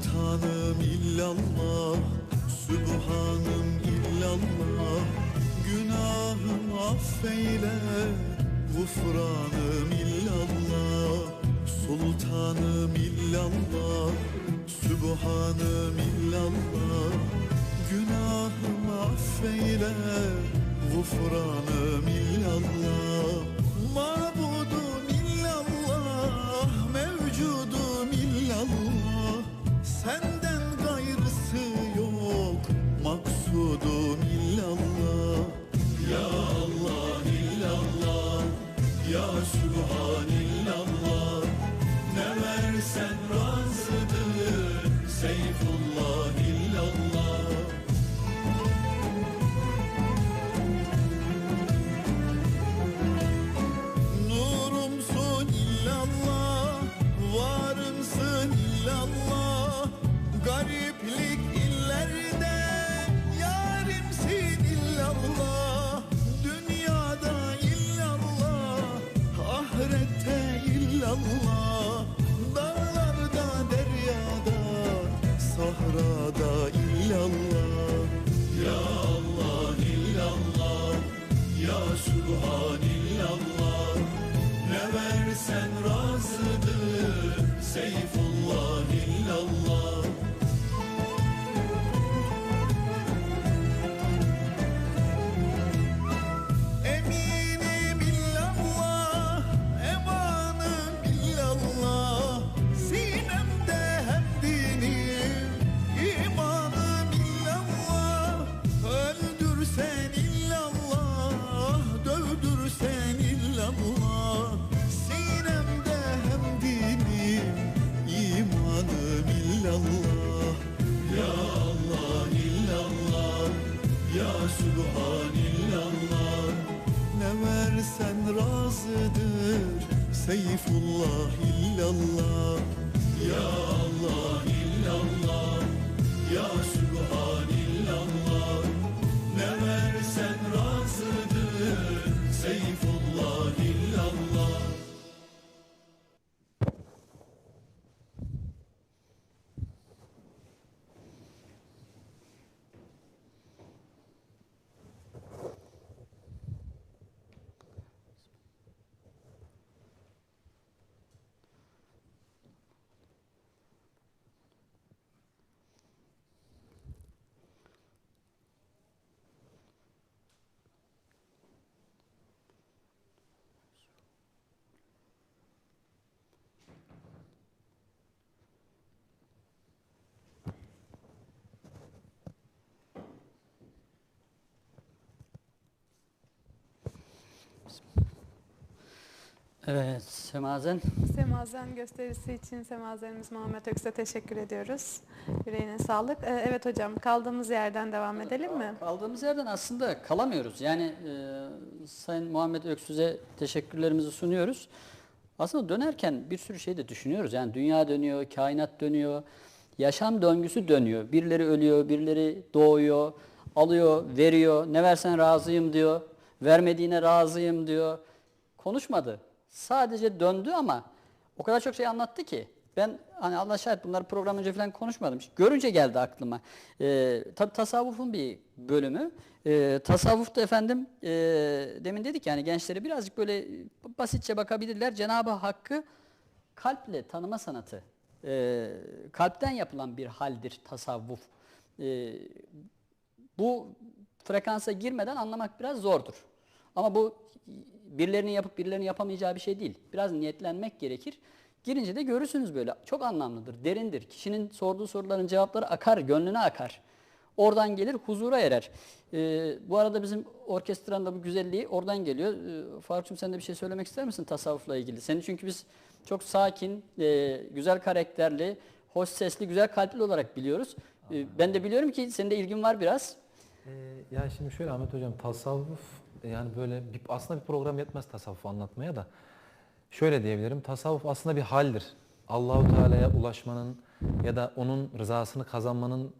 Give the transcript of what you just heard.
Sultanım illallah. Sübhanım illallah. Günahım affeyle. Gufranım illallah. Sultanım illallah. Sübhanım illallah. Günahım affeyle. Gufranım illallah. Mabudum illallah. Mevcudum illallah versen razıdır. Seyfullah illallah. Ya Allah illallah. Ya Subhanillallah Evet, Semazen. Semazen gösterisi için semazenimiz Muhammed Öks'e teşekkür ediyoruz. Yüreğine sağlık. Ee, evet hocam kaldığımız yerden devam edelim mi? Kaldığımız yerden aslında kalamıyoruz. Yani e, Sayın Muhammed Öksüz'e teşekkürlerimizi sunuyoruz. Aslında dönerken bir sürü şey de düşünüyoruz. Yani dünya dönüyor, kainat dönüyor, yaşam döngüsü dönüyor. Birileri ölüyor, birileri doğuyor, alıyor, veriyor. Ne versen razıyım diyor, vermediğine razıyım diyor. Konuşmadı. Sadece döndü ama o kadar çok şey anlattı ki. Ben hani Allah şahit bunları program önce falan konuşmadım. Görünce geldi aklıma. Ee, tabii tasavvufun bir bölümü. Ee, tasavvufta efendim e, demin dedik yani gençlere birazcık böyle basitçe bakabilirler. Cenab-ı Hakk'ı kalple tanıma sanatı. Ee, kalpten yapılan bir haldir tasavvuf. Ee, bu frekansa girmeden anlamak biraz zordur. Ama bu birilerinin yapıp birilerinin yapamayacağı bir şey değil. Biraz niyetlenmek gerekir. Girince de görürsünüz böyle. Çok anlamlıdır, derindir. Kişinin sorduğu soruların cevapları akar, gönlüne akar. Oradan gelir, huzura erer. Ee, bu arada bizim orkestranın da bu güzelliği oradan geliyor. Ee, Faruk'cum sen de bir şey söylemek ister misin tasavvufla ilgili? Seni çünkü biz çok sakin, e, güzel karakterli, hoş sesli, güzel kalpli olarak biliyoruz. Ee, ben de biliyorum ki senin de ilgin var biraz. Ee, yani şimdi şöyle Ahmet Hocam tasavvuf yani böyle bir, aslında bir program yetmez tasavvufu anlatmaya da. Şöyle diyebilirim tasavvuf aslında bir haldir. Allahu Teala'ya ulaşmanın ya da onun rızasını kazanmanın